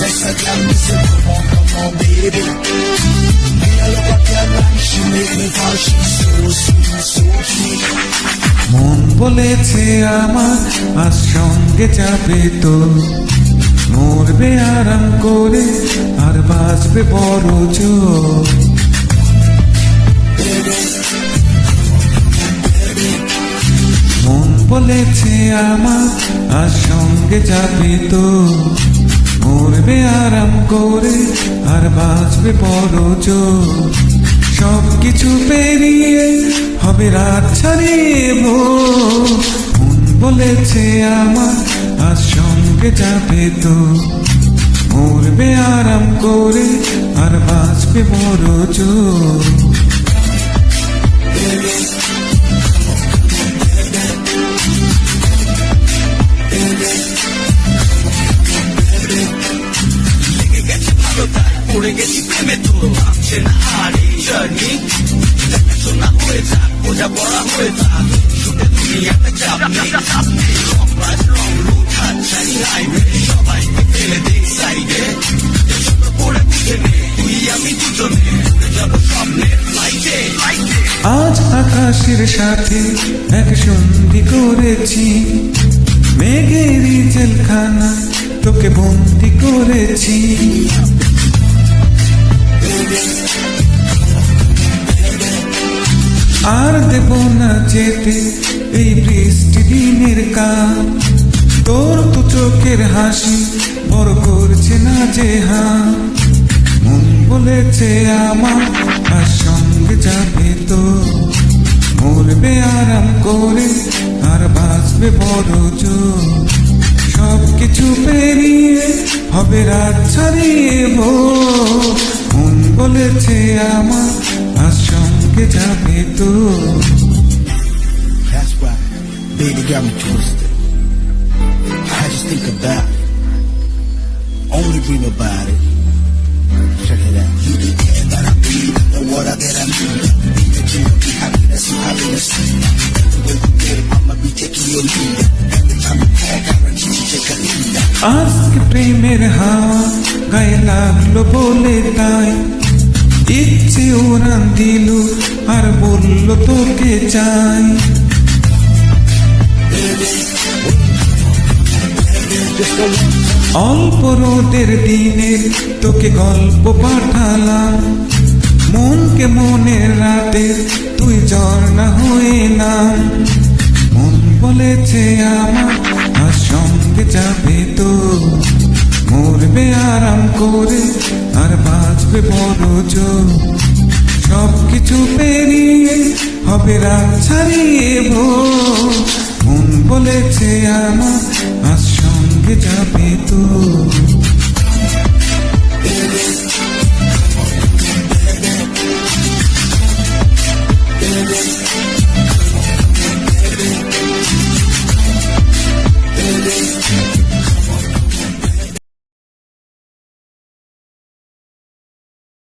me say come on, come on, baby. Me a love a girl and she make me fall. She's so sweet, so cute. মন বলেছে আমার আজ সঙ্গে যাবে তো মরবে আরাম করে আর বাঁচবে বড় জোর মন বলেছে আমার আজ সঙ্গে যাবে তো মরবে আরাম করে, আর বাঁচবে জোর সব কিছু পেরিয়ে হবে রাত ছাড়িয়ে মন বলেছে আমার, আজ সঙ্গে যাবে তো। মরবে আরাম করে, আর বাঁচবে বড় জোর পড়ে গেছি, প্রেমে তো ভাবছে না আর এই জার্নি দেখাশোনা হয়ে থাক বোঝা পড়া হয়ে থাক শুনে দুনিয়াতে চাপ নেই বাজ রং রুট হাত সবাইকে ফেলে সাইডে পড়ে বুঝে নে, তুই আমি দুজনে। যাব ফ্লাইটে ফ্লাইটে আজ আকাশের সাথে এক সন্ধি করেছি। মেঘেরই জেলখানা তোকে বন্দি করেছি। আর দেব না যেতে এই বৃষ্টি দিনের কাল। তোর তো চোখের হাসি বড় করছে না যে হা মন বলেছে আমার আর সঙ্গে যাবে তো। মরবে আরাম করে আর বাঁচবে বড় জোর। সব কিছু পেরিয়ে হবে রাত ছাড়িয়ে ভোর। মন বলেছে আমার के जावे तो That's why baby got me twisted I just think about it Only dream about it Check it out You be there that I be The water that I need Be the gym, be happy, that's what happiness When you get it, I'ma be taking your lead Every time you call, guarantee you take a lead आज के प्रेम मेरे हाँ गए लाग लो बोले ताई উড়ান দিল আর বলল, তোকে চাই. অল্প রোদের দিনের তোকে গল্প পাঠালাম। মনকে মনের রাতে তুই ঝর্ণা হয়ে না। মন বলেছে, আমার আর সঙ্গে যাবে তো। মরবে আরাম করে আর বাঁচবে বড় জোর। সবকিছু পেরিয়ে হবে রাত ছাড়িয়ে ভোর মন বলেছে আমার, আজ সঙ্গে যাবে তো